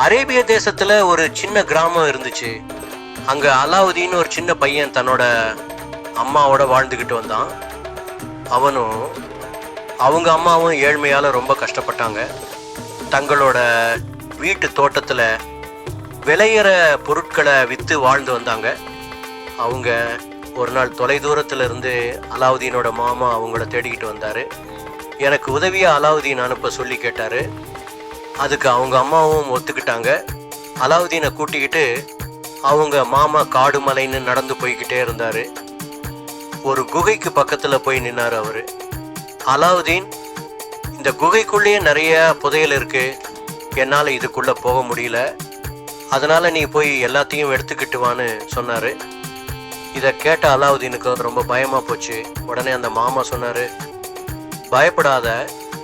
அரேபிய தேசத்துல ஒரு சின்ன கிராமம் இருந்துச்சு. அங்க அலாவுதீன் ஒரு சின்ன பையன் தன்னோட அம்மாவோட வாழ்ந்துக்கிட்டு வந்தான். அவனும் அவங்க அம்மாவும் ஏழ்மையால ரொம்ப கஷ்டப்பட்டாங்க. தங்களோட வீட்டு தோட்டத்துல விளையிற பொருட்களை வித்து வாழ்ந்து வந்தாங்க. அவங்க ஒரு நாள் தொலைதூரத்துல இருந்து அலாவுதீனோட மாமா அவங்கள தேடிக்கிட்டு வந்தாரு. எனக்கு உதவியாக அலாவுதீன் அனுப்ப சொல்லி கேட்டாரு. அதுக்கு அவங்க அம்மாவும் ஒத்துக்கிட்டாங்க. அலாவுதீனை கூட்டிக்கிட்டு அவங்க மாமா காடு மலைன்னு நடந்து போய்கிட்டே இருந்தார். ஒரு குகைக்கு பக்கத்தில் போய் நின்னார் அவர். அலாவுதீன் இந்த குகைக்குள்ளேயே நிறைய புதையல் இருக்குது என்னால் இதுக்குள்ளே போக முடியல. அதனால் நீ போய் எல்லாத்தையும் எடுத்துக்கிட்டு வான்னு சொன்னார். இதை கேட்ட அலாவுதீனுக்கு ரொம்ப பயமாக போச்சு. உடனே அந்த மாமா சொன்னார் பயப்படாத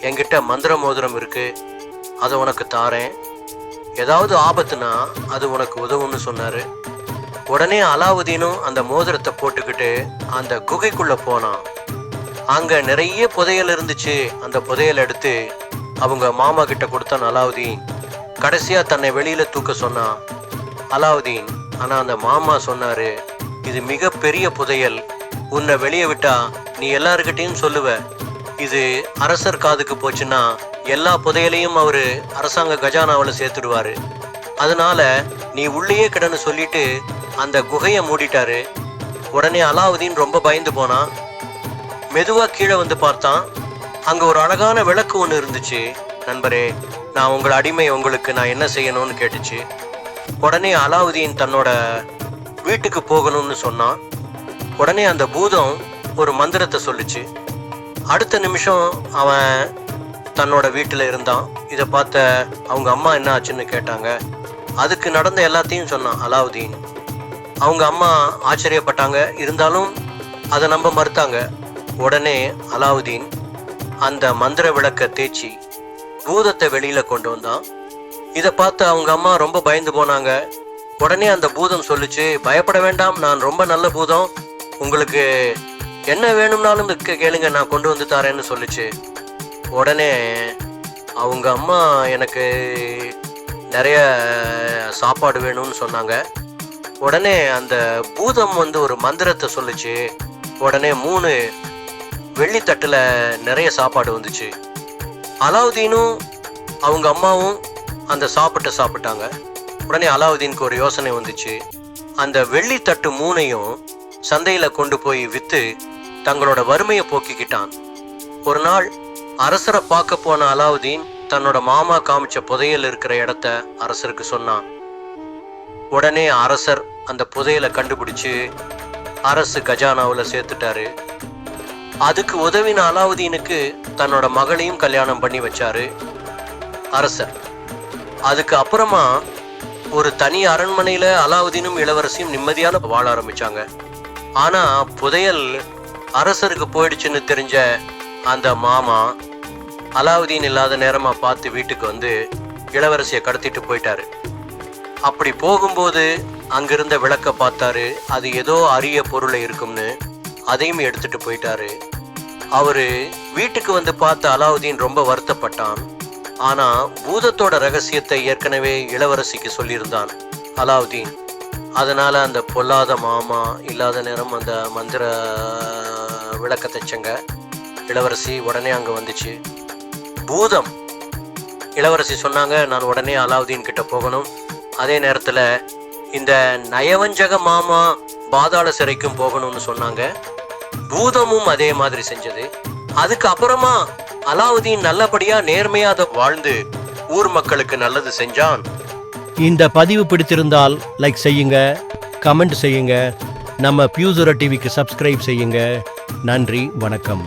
என்கிட்ட மந்திர மோதிரம் இருக்குது அதை உனக்கு தாரேன் ஏதாவது ஆபத்துனா அது உனக்கு உதவும்னு சொன்னாரு. உடனே அலாவுதீனும் அந்த மோதிரத்தை போட்டுக்கிட்டு அந்த குகைக்குள்ள போனான். அங்க நிறைய புதையல் இருந்துச்சு. அந்த புதையல் எடுத்து அவங்க மாமா கிட்ட கொடுத்தான் அலாவுதீன். கடைசியா தன்னை வெளியில தூக்க சொன்னான் அலாவுதீன் ஆனா அந்த மாமா சொன்னாரு இது மிக பெரிய புதையல். உன்னை வெளியே விட்டா நீ எல்லாருக்கிட்டையும் சொல்லுவ. இது அரசர் காதுக்கு போச்சுன்னா எல்லா புதையலையும் அவரு அரசாங்க கஜானாவில் சேர்த்துடுவாரு. அதனால நீ உள்ளேயே கிடன்னு சொல்லிட்டு அந்த குகையை மூடிட்டாரு. உடனே அலாவுதீன் ரொம்ப பயந்து போனான் மெதுவாக கீழே வந்து பார்த்தான். அங்கே ஒரு அழகான விளக்கு ஒன்று இருந்துச்சு. நண்பரே நான் உங்கள் அடிமை உங்களுக்கு நான் என்ன செய்யணும்னு கேட்டுச்சு. உடனே அலாவுதீன் தன்னோட வீட்டுக்கு போகணும்னு சொன்னான். உடனே அந்த பூதம் ஒரு மந்திரத்தை சொல்லுச்சு. அடுத்த நிமிஷம் அவன் தன்னோட வீட்டில் இருந்தான். இதை பார்த்த அவங்க அம்மா என்ன ஆச்சுன்னு கேட்டாங்க. அதுக்கு நடந்த எல்லாத்தையும் சொன்னான் அலாவுதீன். அவங்க அம்மா ஆச்சரியப்பட்டாங்க. இருந்தாலும் அதை நம்ப மறுத்தாங்க. உடனே அலாவுதீன் அந்த மந்திர விளக்க தேய்ச்சி பூதத்தை வெளியில கொண்டு வந்தான். இதை பார்த்து அவங்க அம்மா ரொம்ப பயந்து போனாங்க. உடனே அந்த பூதம் சொல்லுச்சு பயப்பட வேண்டாம் நான் ரொம்ப நல்ல பூதம். உங்களுக்கு என்ன வேணும்னாலும் கே- கேளுங்க நான் கொண்டு வந்து தரேன்னு சொல்லுச்சு. உடனே அவங்க அம்மா எனக்கு நிறைய சாப்பாடு வேணும்னு சொன்னாங்க. உடனே அந்த பூதம் வந்து ஒரு மந்திரத்தை சொல்லுச்சு. உடனே மூணு வெள்ளித்தட்டில் நிறைய சாப்பாடு வந்துச்சு. அலாவுதீனும் அவங்க அம்மாவும் அந்த சாப்பிட்ட சாப்பிட்டாங்க. உடனே அலாவுதீனுக்கு ஒரு யோசனை வந்துச்சு. அந்த வெள்ளித்தட்டு மூணையும் சந்தையில் கொண்டு போய் விற்று தங்களோட வறுமையை போக்கிக்கிட்டான். ஒரு நாள் அரசரை பார்க்க போன அலாவுதீன் தன்னோட மாமா காமிச்ச புதையல் இருக்கிற இடத்த அரசருக்கு சொன்னான். உடனே அரசர் அந்த புதையலை கண்டுபிடிச்சு அரசு கஜானாவில் சேர்த்துட்டாரு. அதுக்கு உதவின அலாவுதீனுக்கு தன்னோட மகளையும் கல்யாணம் பண்ணி வச்சாரு அரசர். அதுக்கு அப்புறமா ஒரு தனி அரண்மனையில அலாவுதீனும் இளவரசியும் நிம்மதியான வாழ ஆரம்பிச்சாங்க. ஆனா புதையல் அரசருக்கு போயிடுச்சுன்னு தெரிஞ்ச அந்த மாமா அலாவுதீன் இல்லாத நேரமாக பார்த்து வீட்டுக்கு வந்து இளவரசியை கடத்திட்டு போயிட்டாரு. அப்படி போகும்போது அங்கிருந்த விளக்க பார்த்தாரு அது ஏதோ அரிய பொருளை இருக்கும்னு அதையும் எடுத்துட்டு போயிட்டாரு. அவரு வீட்டுக்கு வந்து பார்த்த அலாவுதீன் ரொம்ப வருத்தப்பட்டான். ஆனா பூதத்தோட ரகசியத்தை ஏற்கனவே இளவரசிக்கு சொல்லியிருந்தான் அலாவுதீன். அதனால அந்த பொல்லாத மாமா இல்லாத நேரம் அந்த மந்திர விளக்கத்தை செங்க இளவரசி உடனே அங்கே வந்துச்சு. பூதம். இளவரசி சொன்னாங்க நான் உடனே அலாவுதீன் கிட்ட போகணும். அதே நேரத்தில் இந்த நயவஞ்சக மாமா பாதாள சிறைக்கும் போகணும்னு சொன்னாங்க. பூதமும் அதே மாதிரி செஞ்சது. அதுக்கு அப்புறமா அலாவுதீன் நல்லபடியா நேர்மையா அதை வாழ்ந்து ஊர் மக்களுக்கு நல்லது செஞ்சான். இந்த பதிவு பிடித்திருந்தால் லைக் செய்யுங்க கமெண்ட் செய்யுங்க நம்ம பியூசுரா டிவிக்கு சப்ஸ்கிரைப் செய்யுங்க. நன்றி வணக்கம்.